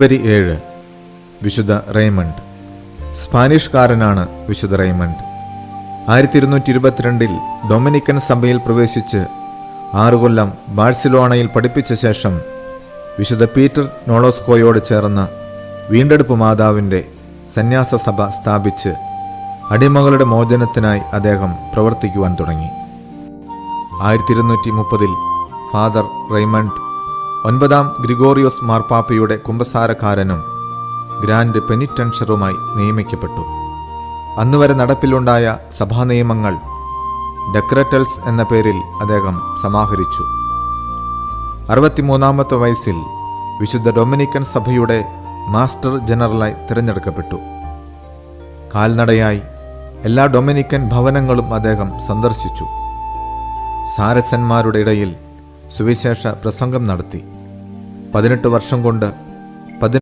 ഫെബ്രുവരി ഏഴ് വിശുദ്ധ റെയ്മണ്ട്. സ്പാനിഷ്കാരനാണ് വിശുദ്ധ റെയ്മണ്ട്. ആയിരത്തി ഇരുന്നൂറ്റി ഇരുപത്തിരണ്ടിൽ ഡൊമിനിക്കൻ സഭയിൽ പ്രവേശിച്ച് ആറു കൊല്ലം ബാഴ്സിലോണയിൽ പഠിപ്പിച്ച ശേഷം വിശുദ്ധ പീറ്റർ നോളോസ്കോയോട് ചേർന്ന് വീണ്ടെടുപ്പ് മാതാവിന്റെ സന്യാസ സഭ സ്ഥാപിച്ച് അടിമകളുടെ മോചനത്തിനായി അദ്ദേഹം പ്രവർത്തിക്കുവാൻ തുടങ്ങി. ആയിരത്തി ഇരുന്നൂറ്റി മുപ്പതിൽ ഫാദർ റെയ്മണ്ട് ഒൻപതാം ഗ്രിഗോറിയോസ് മാർപ്പാപ്പയുടെ കുമ്പസാരക്കാരനും ഗ്രാൻഡ് പെനിറ്റൻഷറുമായി നിയമിക്കപ്പെട്ടു. അന്നുവരെ നടപ്പിലുണ്ടായ സഭാ നിയമങ്ങൾ ഡെക്രറ്റൽസ് എന്ന പേരിൽ അദ്ദേഹം സമാഹരിച്ചു. അറുപത്തിമൂന്നാമത്തെ വയസ്സിൽ വിശുദ്ധ ഡൊമിനിക്കൻ സഭയുടെ മാസ്റ്റർ ജനറലായി തിരഞ്ഞെടുക്കപ്പെട്ടു. കാൽനടയായി എല്ലാ ഡൊമിനിക്കൻ ഭവനങ്ങളും അദ്ദേഹം സന്ദർശിച്ചു. സാരസന്മാരുടെ ഇടയിൽ സുവിശേഷ പ്രസംഗം നടത്തി. പതിനെട്ട് വർഷം കൊണ്ട്